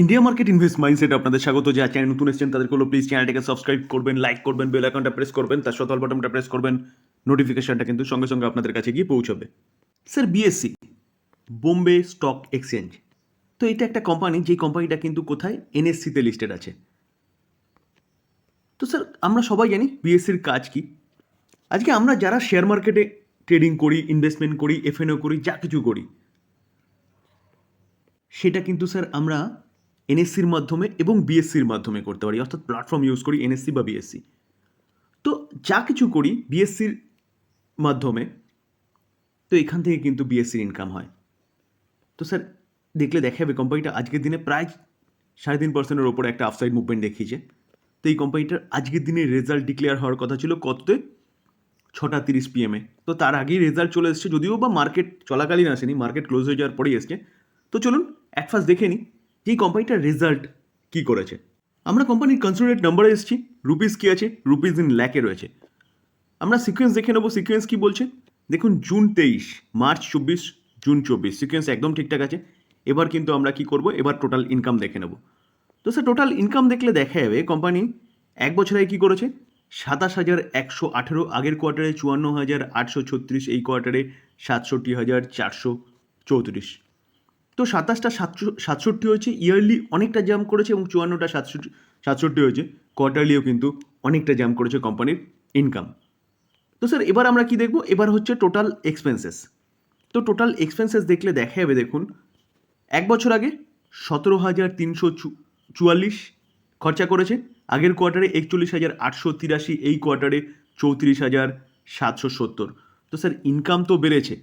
India market invest mindset আপনাদের স্বাগত। যে চ্যানেল নতুন এসেছেন তাদের হলো প্লিজ চ্যানেলটাকে সাবস্ক্রাইব করবেন লাইক করবেন বেল আইকনটা প্রেস করবেন, তার সাথে বাটনটা প্রেস করবেন নোটিফিকেশনটা কিন্তু সঙ্গে সঙ্গে আপনাদের কাছে গিয়ে পৌঁছবে। Sir BSE Bombay stock exchange তো এটা একটা কোম্পানি যেই কোম্পানিটা কিন্তু কোথায়? এনএসসিতে লিস্টেড আছে। তো স্যার আমরা সবাই জানি বিএসসির কাজ কি। আজকে আমরা যারা শেয়ার মার্কেটে ট্রেডিং করি ইনভেস্টমেন্ট করি এফএনও করি, যা কিছু করি, সেটা কিন্তু স্যার আমরা এনএসসির মাধ্যমে এবং বিএসসির মাধ্যমে করতে পারি। অর্থাৎ প্ল্যাটফর্ম ইউজ করি এনএসসি বা বিএসসি তো যা কিছু করি বিএসসির মাধ্যমে, তো এখান থেকে কিন্তু বিএসসির ইনকাম হয়। তো স্যার দেখলে দেখা যাবে কোম্পানিটা আজকের দিনে প্রায় সাড়ে তিন পার্সেন্টের ওপরে একটা আফসাইড মুভমেন্ট দেখিয়েছে। তো এই কোম্পানিটার আজকের দিনে রেজাল্ট ডিক্লেয়ার হওয়ার কথা ছিল কততে? ছটা তিরিশ পিএমে তো তার আগেই রেজাল্ট চলে এসেছে যদিও বা মার্কেট চলাকালীন আসেনি মার্কেট ক্লোজ হয়ে যাওয়ার পরেই এসছে। তো চলুন, এক ফার্স্ট দেখে নিই। এই কোম্পানিটার রেজাল্ট কী করেছে? আমরা কোম্পানির কনসিডারেট নাম্বারে এসেছি রুপিস কী আছে রুপিস ইন ল্যাকে রয়েছে। আমরা সিকোয়েন্স দেখে নেব সিকোয়েন্স কী বলছে? দেখুন জুন তেইশ মার্চ চব্বিশ জুন চব্বিশ সিকোয়েন্স একদম ঠিকঠাক আছে। এবার কিন্তু আমরা কি করব? এবার টোটাল ইনকাম দেখে নেব। তো স্যার টোটাল ইনকাম দেখলে দেখা যাবে কোম্পানি এক বছরে কী করেছে? সাতাশ হাজার একশো আঠেরো, আগের কোয়ার্টারে চুয়ান্ন হাজার আটশো ছত্রিশ, এই কোয়ার্টারে সাতষট্টি হাজার চারশো চৌত্রিশ। তো সাতাশটা সাতশো, সাতষট্টি হয়েছে ইয়ারলি অনেকটা জাম্প করেছে এবং চুয়ান্নটা সাতষট্টি সাতষট্টি হয়েছে। কোয়ার্টারলিও কিন্তু অনেকটা জাম্প করেছে কোম্পানির ইনকাম তো স্যার এবার আমরা কি দেখব? এবার হচ্ছে টোটাল এক্সপেন্সেস তো টোটাল এক্সপেন্সেস দেখলে দেখা যাবে দেখুন। এক বছর আগে সতেরো হাজার তিনশো চুয়াল্লিশ খরচা করেছে। আগের কোয়ার্টারে একচল্লিশ হাজার আটশো তিরাশি, এই কোয়ার্টারে চৌত্রিশ হাজার সাতশো সত্তর। তো স্যার ইনকাম তো বেড়েছে।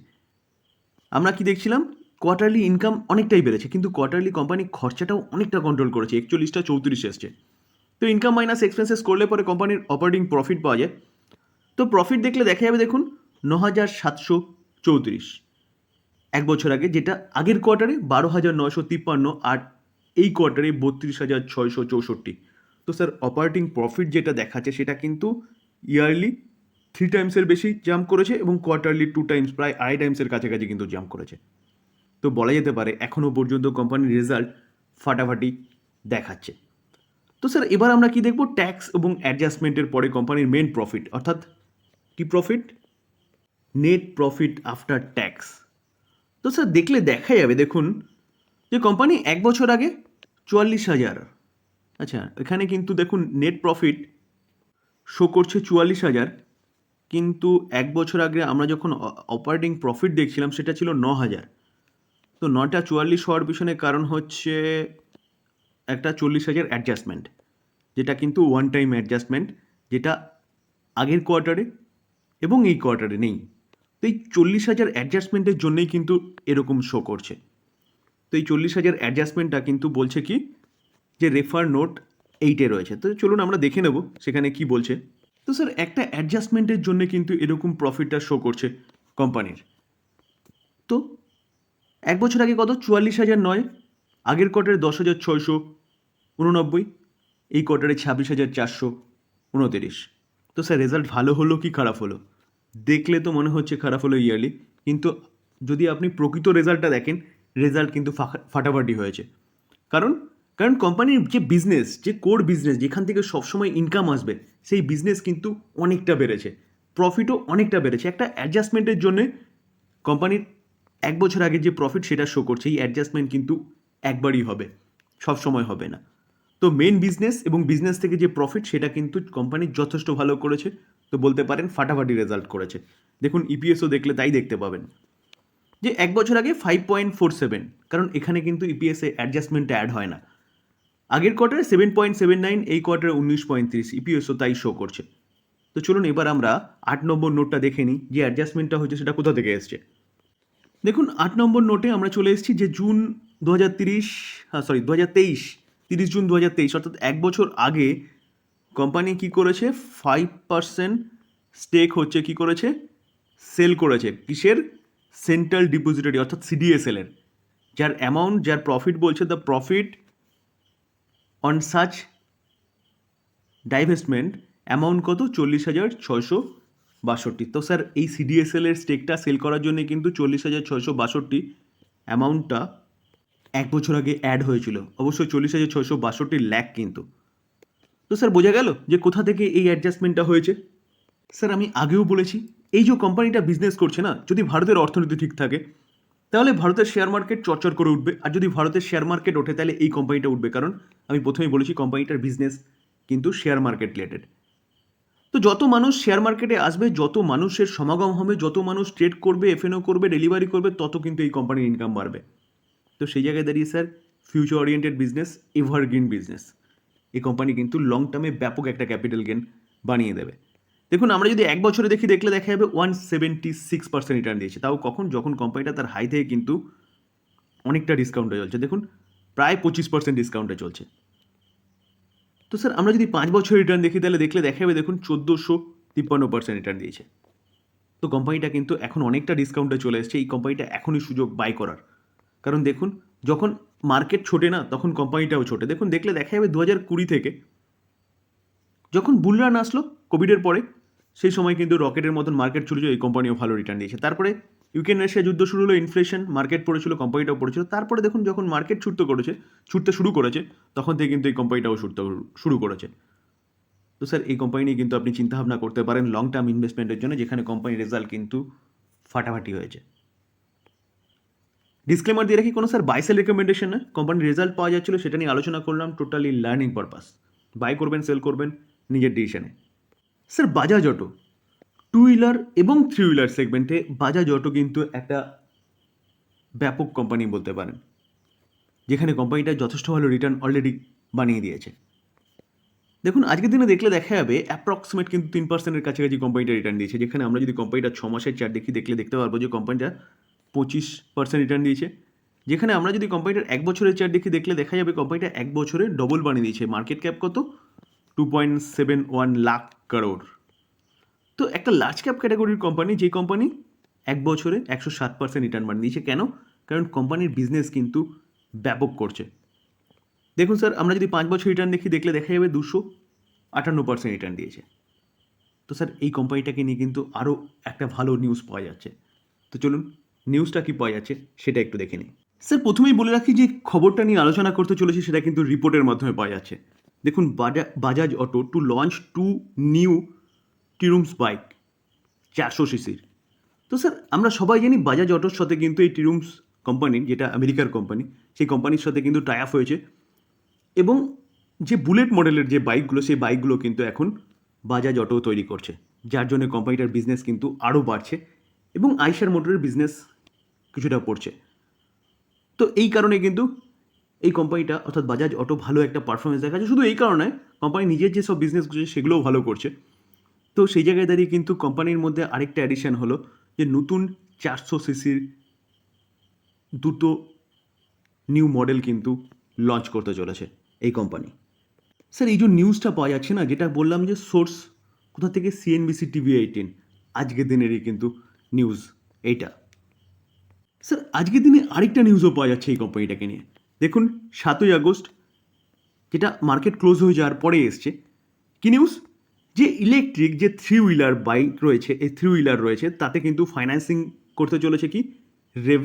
আমরা কি দেখছিলাম? কোয়ার্টারলি ইনকাম অনেকটাই বেড়েছে, কিন্তু কোয়ার্টারলি কোম্পানি খরচাটাও অনেকটা কন্ট্রোল করেছে, একচল্লিশটা চৌত্রিশ এসছে। তো ইনকাম মাইনাস এক্সপেন্সেস করলে পরে কোম্পানির অপারেটিং প্রফিট পাওয়া যায়। তো প্রফিট দেখলে দেখা যাবে দেখুন ন হাজার সাতশো চৌত্রিশ। এক বছর আগে যেটা আগের কোয়ার্টারে বারো হাজার নয়শো তিপ্পান্ন আর এই কোয়ার্টারে বত্রিশ হাজার ছয়শো চৌষট্টি। তো স্যার অপারেটিং প্রফিট যেটা দেখাচ্ছে সেটা কিন্তু ইয়ারলি থ্রি টাইমসের বেশি জাম্প করেছে এবং কোয়ার্টারলি টু টাইমস প্রায় আড়াই টাইমসের কাছাকাছি কিন্তু জাম্প করেছে। তো বলা যেতে পারে এখনও পর্যন্ত কোম্পানির রেজাল্ট ফাটাফাটি দেখাচ্ছে। তো স্যার এবার আমরা কি দেখব? ট্যাক্স এবং অ্যাডজাস্টমেন্টের পরে কোম্পানির মেন প্রফিট অর্থাৎ কি profit net profit after tax তো স্যার দেখলে দেখা যাবে, দেখুন, যে কোম্পানি এক বছর আগে চুয়াল্লিশ হাজার। আচ্ছা এখানে কিন্তু দেখুন নেট প্রফিট শো করছে চুয়াল্লিশ হাজার, কিন্তু এক বছর আগে আমরা যখন অপারেটিং প্রফিট দেখছিলাম, সেটা ছিল ন হাজার। তো নটা চুয়াল্লিশ হওয়ার পিছনে কারণ হচ্ছে একটা চল্লিশ হাজার অ্যাডজাস্টমেন্ট যেটা কিন্তু ওয়ান টাইম অ্যাডজাস্টমেন্ট যেটা আগের কোয়ার্টারে এবং এই কোয়ার্টারে নেই। তো এই চল্লিশ হাজার অ্যাডজাস্টমেন্টের জন্যেই কিন্তু এরকম শো করছে। তো এই চল্লিশ হাজার অ্যাডজাস্টমেন্টটা কিন্তু বলছে কি? যে রেফার নোট এইটে রয়েছে। তো চলুন আমরা দেখে নেব সেখানে কি বলছে। তো স্যার একটা অ্যাডজাস্টমেন্টের জন্য কিন্তু এরকম প্রফিটটা শো করছে কোম্পানির তো এক বছর আগে কত? চুয়াল্লিশ হাজার নয়। আগের কোয়ার্টারে দশ হাজার ছয়শো উননব্বই, এই কোয়ার্টারে ছাব্বিশ হাজার চারশো উনতিরিশ। তো স্যার রেজাল্ট ভালো হলো কি খারাপ হলো? দেখলে তো মনে হচ্ছে খারাপ হলো ইয়ারলি কিন্তু যদি আপনি প্রকৃত রেজাল্টটা দেখেন রেজাল্ট কিন্তু ফাটাফাটি হয়েছে। কারণ কারণ কোম্পানির যে বিজনেস যে কোর বিজনেস যেখান থেকে সবসময় ইনকাম আসবে, সেই বিজনেস কিন্তু অনেকটা বেড়েছে। প্রফিটও অনেকটা বেড়েছে। একটা অ্যাডজাস্টমেন্টের জন্যে কোম্পানির এক বছর আগে যে প্রফিট সেটা শো করছে, এই অ্যাডজাস্টমেন্ট কিন্তু একবারই হবে, সব সময় হবে না। তো মেন বিজনেস এবং বিজনেস থেকে যে প্রফিট সেটা কিন্তু কোম্পানি যথেষ্ট ভালো করেছে, তো বলতে পারেন ফাটাফাটি রেজাল্ট করেছে। দেখুন ইপিএসও দেখলে তাই দেখতে পাবেন। যে এক বছর আগে ফাইভ পয়েন্ট ফোর সেভেন কারণ এখানে কিন্তু ইপিএসে অ্যাডজাস্টমেন্টটা অ্যাড হয় না। আগের কোয়ার্টারে সেভেন পয়েন্ট সেভেন নাইন এই কোয়ার্টারে উনিশ পঁয়ত্রিশ ইপিএসও তাই শো করছে। তো চলুন এবার আমরা আট নম্বর নোটটা দেখে নিই, যে অ্যাডজাস্টমেন্টটা হচ্ছে সেটা কোথা থেকে এসছে। দেখুন, আট নম্বর নোটে আমরা চলে এসেছি যে জুন দু হাজার তিরিশ হ্যাঁ সরি দু হাজার তেইশ, তিরিশ জুন দু হাজার তেইশ, অর্থাৎ এক বছর আগে কোম্পানি কি করেছে? ফাইভ পার্সেন্ট স্টেক হচ্ছে কি করেছে? সেল করেছে। কিসের? সেন্ট্রাল ডিপোজিটরি অর্থাৎ সিডিএসএল এর। যার অ্যামাউন্ট যার প্রফিট বলছে the profit on such divestment amount কত? চল্লিশ হাজার ছয়শো বাষট্টি। তো স্যার, এই সিডিএসএল এর স্টেকটা সেল করার জন্য কিন্তু চল্লিশ হাজার ছয়শো বাষট্টি অ্যামাউন্টটা এক বছর আগে অ্যাড হয়েছিল। অবশ্যই চল্লিশ হাজার ছয়শো বাষট্টি ল্যাক কিন্তু। তো স্যার, বোঝা গেল যে কোথা থেকে এই অ্যাডজাস্টমেন্টটা হয়েছে? স্যার, আমি আগেও বলেছি, এই যে কোম্পানিটা বিজনেস করছে না, যদি ভারতের অর্থনীতি ঠিক থাকে, তাহলে ভারতের শেয়ার মার্কেট চরচর করে উঠবে। আর যদি ভারতের শেয়ার মার্কেট ওঠে, তাহলে এই কোম্পানিটা উঠবে। কারণ আমি প্রথমেই বলেছি কোম্পানিটার বিজনেস কিন্তু শেয়ার মার্কেট রিলেটেড তো যত মানুষ শেয়ার মার্কেটে আসবে, যত মানুষের সমাগম হবে, যত মানুষ ট্রেড করবে এফএনও করবে ডেলিভারি করবে, তত কিন্তু এই কোম্পানির ইনকাম বাড়বে। তো সেই জায়গায় দাঁড়িয়ে sir future oriented business evergreen business এই কোম্পানি কিন্তু লং টার্মে ব্যাপক একটা ক্যাপিটাল গেন বানিয়ে দেবে। দেখুন, আমরা যদি এক বছরে দেখি, দেখলে দেখা যাবে one seventy six percent return দিয়েছে। তাও কখন? যখন কোম্পানিটা তার হাই থেকে কিন্তু অনেকটা ডিসকাউন্টে চলছে। দেখুন, প্রায় পঁচিশ পার্সেন্ট ডিসকাউন্টে চলছে। তো স্যার, আমরা যদি পাঁচ বছর রিটার্ন দেখি, তাহলে দেখলে দেখা যাবে দেখুন, চোদ্দোশো তিপ্পান্ন পার্সেন্ট রিটার্ন দিয়েছে। তো কোম্পানিটা কিন্তু এখন অনেকটা ডিসকাউন্টে চলে এসেছে, এই কোম্পানিটা এখনই সুযোগ বাই করার। কারণ দেখুন, যখন মার্কেট ছোটে না, তখন কোম্পানিটাও ছোটে। দেখুন, দেখলে দেখা যাবে দু হাজার কুড়ি থেকে, যখন বুলরান আসলো কোভিডের পরে, সেই সময় কিন্তু রকেটের মতন মার্কেট চলেছিল এই কোম্পানিও ভালো রিটার্ন দিয়েছে। তারপরে ইউক্রেন রাশিয়া যুদ্ধ শুরু হলো ইনফ্লেশন মার্কেট পড়েছিল কোম্পানিটাও পড়েছিল। তারপরে দেখুন, যখন মার্কেট ছুটতে করেছে, ছুটতে শুরু করেছে, তখন থেকে কিন্তু এই কোম্পানিটাও ছুটতে শুরু করেছে। তো স্যার এই কোম্পানি নিয়ে কিন্তু আপনি চিন্তাভাবনা করতে পারেন লং টার্ম ইনভেস্টমেন্টের জন্য, যেখানে কোম্পানির রেজাল্ট কিন্তু ফাটাফাটি হয়েছে। ডিসক্লেমার দিয়ে রাখি, কোনো স্যার বাইসেল রেকমেন্ডেশন না কোম্পানির রেজাল্ট পাওয়া যাচ্ছিল, সেটা নিয়ে আলোচনা করলাম টোটালি লার্নিং পারপাস বাই করবেন সেল করবেন, নিজের ডিসিশনে sir Bajaj auto two wheeler এবং থ্রি হুইলার সেগমেন্টে বাজাজ অটো কিন্তু একটা ব্যাপক কোম্পানি বলতে পারেন, যেখানে কোম্পানিটা যথেষ্ট ভালো রিটার্ন অলরেডি বানিয়ে দিয়েছে। দেখুন, আজকের দিনে দেখলে দেখা যাবে অ্যাপ্রক্সিমেট কিন্তু তিন পার্সেন্টের কাছাকাছি কোম্পানিটা রিটার্ন দিয়েছে। যেখানে আমরা যদি কোম্পানিটা ছ মাসের চার দেখি, দেখলে দেখতে পারব যে কোম্পানিটা পঁচিশ পার্সেন্ট রিটার্ন দিয়েছে। যেখানে আমরা যদি কোম্পানিটার এক বছরের চার দেখি, দেখলে দেখা যাবে কোম্পানিটা এক বছরে ডবল বানিয়ে দিয়েছে। মার্কেট ক্যাপ কত? Two point seven one lakh crore তো একটা লার্জ ক্যাপ ক্যাটাগরির কোম্পানি যে কোম্পানি এক বছরে একশো সাত পার্সেন্ট রিটার্ন বানিয়ে দিয়েছে কেন? কারণ কোম্পানির বিজনেস কিন্তু ব্যাপক করছে। দেখুন স্যার আমরা যদি পাঁচ বছর রিটার্ন দেখি, দেখলে দেখা যাবে দুশো আটান্ন পার্সেন্ট রিটার্ন দিয়েছে। তো স্যার এই কোম্পানিটাকে নিয়ে কিন্তু আরও একটা ভালো নিউজ পাওয়া যাচ্ছে। তো চলুন নিউজটা কি পাওয়া যাচ্ছে, সেটা একটু দেখে নিই। স্যার প্রথমেই বলে রাখি যে খবরটা নিয়ে আলোচনা করতে চলেছি, সেটা কিন্তু রিপোর্টের মাধ্যমে পাওয়া যাচ্ছে। দেখুন, বাজা- Bajaj auto to launch two new Triumphs bike, চারশো সিসির। তো স্যার, আমরা সবাই জানি বাজাজ অটোর সাথে কিন্তু এই টিরুমস কোম্পানি যেটা আমেরিকার কোম্পানি সেই কোম্পানির সাথে কিন্তু টাই আপ হয়েছে। এবং যে বুলেট মডেলের যে বাইকগুলো সেই বাইকগুলো কিন্তু এখন বাজাজ অটো তৈরি করছে। যার জন্য কোম্পানিটার বিজনেস কিন্তু আরও বাড়ছে এবং আইসার মোটরের বিজনেস কিছুটা পড়ছে। তো এই কারণে কিন্তু এই কোম্পানিটা অর্থাৎ বাজাজ অটো ভালো একটা পারফরমেন্স দেখাচ্ছে। শুধু এই কারণে কোম্পানি নিজের যেসব বিজনেস করছে, সেগুলোও ভালো করছে। তো সেই জায়গায় দাঁড়িয়ে কিন্তু কোম্পানির মধ্যে আরেকটা অ্যাডিশন হলো যে নতুন চারশো সিসির দুটো নিউ মডেল কিন্তু লঞ্চ করতে চলেছে এই কোম্পানি স্যার এই যে নিউজটা পাওয়া যাচ্ছে না, যেটা বললাম যে সোর্স কোথা থেকে? সিএনবিসি টিভি এইটিন আজকের দিনেরই কিন্তু নিউজ এইটা। স্যার আজকের দিনে আরেকটা নিউজও পাওয়া যাচ্ছে এই কোম্পানিটাকে নিয়ে। দেখুন, সাতই আগস্ট, যেটা মার্কেট ক্লোজ হয়ে যাওয়ার পরে এসছে। কি নিউজ যে ইলেকট্রিক যে থ্রি হুইলার বাইক রয়েছে, এই থ্রি হুইলার রয়েছে, তাতে কিন্তু ফাইন্যান্সিং করতে চলেছে কি? রেভ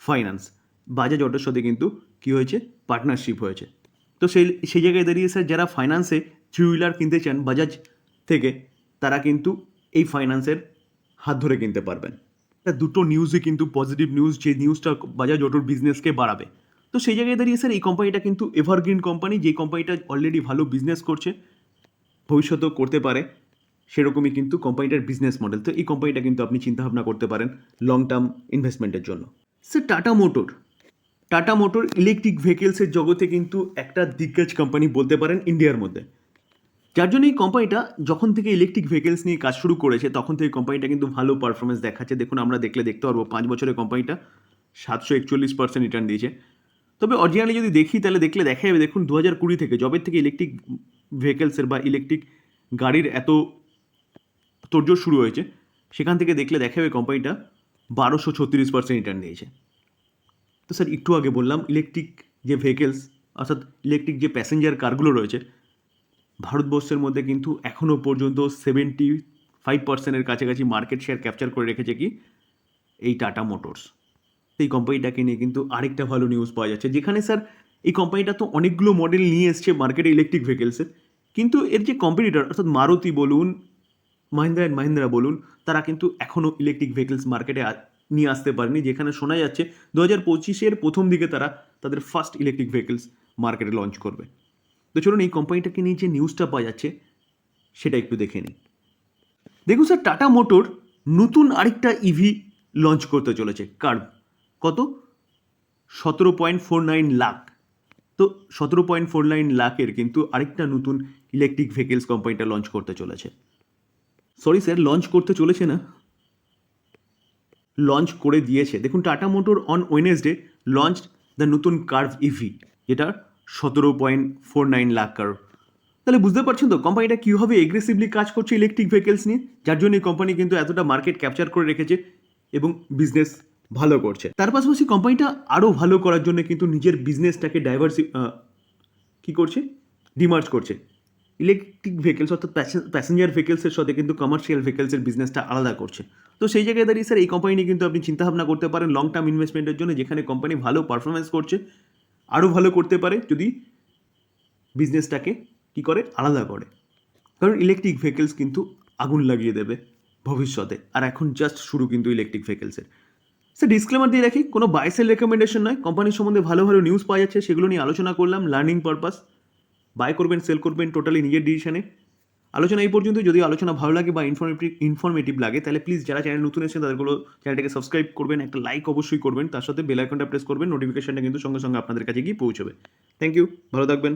ফাইন্যান্স বাজাজ অটোর সাথে কিন্তু কি হয়েছে? পার্টনারশিপ হয়েছে। তো সেই সেই জায়গায় দাঁড়িয়ে স্যার যারা ফাইন্যান্সে থ্রি হুইলার কিনতে চান বাজাজ থেকে, তারা কিন্তু এই ফাইন্যান্সের হাত ধরে কিনতে পারবেন। দুটো নিউজই কিন্তু পজিটিভ নিউজ যে নিউজটা বাজাজ অটোর বিজনেসকে বাড়াবে। তো সেই জায়গায় দাঁড়িয়ে স্যার এই কোম্পানিটা কিন্তু এভারগ্রিন কোম্পানি যে কোম্পানিটা অলরেডি ভালো বিজনেস করছে ভবিষ্যতেও করতে পারে, সেরকমই কিন্তু কোম্পানিটার বিজনেস মডেল তো এই কোম্পানিটা কিন্তু আপনি চিন্তাভাবনা করতে পারেন লং টার্ম ইনভেস্টমেন্টের জন্য। Sir Tata motor Tata motor electric ভেহিকেলসের জগতে কিন্তু একটা দিগ্গজ কোম্পানি বলতে পারেন ইন্ডিয়ার মধ্যে। যার জন্য এই কোম্পানিটা যখন থেকে ইলেকট্রিক ভেহিকেলস নিয়ে কাজ শুরু করেছে, তখন থেকে কোম্পানিটা কিন্তু ভালো পারফরমেন্স দেখাচ্ছে। দেখুন, আমরা দেখলে দেখতে পারব, পাঁচ বছরের কোম্পানিটা সাতশো একচল্লিশ পার্সেন্ট রিটার্ন দিয়েছে। তবে অরিজিনালি যদি দেখি, তাহলে দেখলে দেখা যাবে দেখুন দু হাজার কুড়ি থেকে জবের থেকে ইলেকট্রিক ভেহিকেলসের বা ইলেকট্রিক গাড়ির এত তোড়জোড় শুরু হয়েছে, সেখান থেকে দেখলে দেখা যাবে কোম্পানিটা বারোশো ছত্রিশ পার্সেন্ট রিটার্ন দিয়েছে তো স্যার একটু আগে বললাম ইলেকট্রিক যে ভেহিকেলস অর্থাৎ ইলেকট্রিক যে প্যাসেঞ্জার কারগুলো রয়েছে, ভারতবর্ষের মধ্যে কিন্তু এখনও পর্যন্ত সেভেন্টি ফাইভ পার্সেন্টের কাছাকাছি মার্কেট শেয়ার ক্যাপচার করে রেখেছে কি? এই টাটা মোটরস এই কোম্পানিটাকে নিয়ে কিন্তু আরেকটা ভালো নিউজ পাওয়া যাচ্ছে। যেখানে স্যার এই কোম্পানিটা তো অনেকগুলো মডেল নিয়ে এসছে মার্কেটে ইলেকট্রিক ভেহিকেলসের কিন্তু এর যে কম্পিটিটর অর্থাৎ মারুতি বলুন, মাহিন্দ্রা অ্যান্ড মাহিন্দ্রা বলুন, তারা কিন্তু এখনও ইলেকট্রিক ভেহিকেলস মার্কেটে নিয়ে আসতে পারেনি, যেখানে শোনা যাচ্ছে দু হাজার পঁচিশের প্রথম দিকে তারা তাদের ফার্স্ট ইলেকট্রিক ভেহিকেলস মার্কেটে লঞ্চ করবে। তো চলুন এই কোম্পানিটাকে নিয়ে যে নিউজটা পাওয়া যাচ্ছে, সেটা একটু দেখে নিই। দেখুন স্যার টাটা মোটর নতুন আরেকটা ইভি লঞ্চ করতে চলেছে কার্ভ কত? সতেরো পয়েন্ট ফোর নাইন লাখ তো সতেরো পয়েন্ট ফোর নাইন লাখের কিন্তু আরেকটা নতুন ইলেকট্রিক ভেহিকেলস কোম্পানিটা লঞ্চ করতে চলেছে। সরি স্যার লঞ্চ করতে চলেছে না? লঞ্চ করে দিয়েছে। দেখুন Tata motor on Wednesday launch the নতুন কার্ভ ইভি যেটা সতেরো point four nine lakh Curvv তাহলে বুঝতে পারছেন তো কোম্পানিটা কীভাবে এগ্রেসিভলি কাজ করছে ইলেকট্রিক ভেহিকেলস নিয়ে? যার জন্য এই কোম্পানি কিন্তু এতটা মার্কেট ক্যাপচার করে রেখেছে এবং বিজনেস ভালো করছে। তার পাশাপাশি কোম্পানিটা আরও ভালো করার জন্য কিন্তু নিজের বিজনেসটাকে ডাইভার্সি কী করছে? ডিমার্জ করছে। ইলেকট্রিক ভেহিকেলস অর্থাৎ প্যাসেঞ্জার ভেহিকেলসের সাথে কিন্তু কমার্শিয়াল ভেহিকেলসের বিজনেসটা আলাদা করছে। তো সেই জায়গায় দাঁড়িয়ে স্যার এই কোম্পানি নিয়ে কিন্তু আপনি চিন্তাভাবনা করতে পারেন লং টার্ম ইনভেস্টমেন্টের জন্য যেখানে কোম্পানি ভালো পারফরমেন্স করছে আরও ভালো করতে পারে যদি বিজনেসটাকে কি করে? আলাদা করে। কারণ ইলেকট্রিক ভেহিকেলস কিন্তু আগুন লাগিয়ে দেবে ভবিষ্যতে। আর এখন জাস্ট শুরু কিন্তু ইলেকট্রিক ভেহিকেলসের স্যার ডিসক্লেমার দিয়ে রাখি, কোনো বাইসেল রেকমেন্ডেশন নয়। কোম্পানির সম্বন্ধে ভালো ভালো নিউজ পাওয়া যাচ্ছে, সেগুলো নিয়ে আলোচনা করলাম লার্নিং পারপাস বাই করবেন সেল করবেন টোটালি নিজের ডিসিশনে আলোচনা এই পর্যন্ত, যদি আলোচনা ভালো লাগে বা ইনফরমেটিভ ইনফরমেটিভ লাগে, তাহলে প্লিজ যারা চ্যানেল নতুন এসেছেন, তাদেরগুলো চ্যানেলটাকে সাবস্ক্রাইব করবেন। একটা লাইক অবশ্যই করবেন। তার সাথে বেল আইকনটা প্রেস করবেন নোটিফিকেশনটা কিন্তু সঙ্গে সঙ্গে আপনাদের কাছে গিয়ে পৌঁছবে। থ্যাংক ইউ ভালো থাকবেন।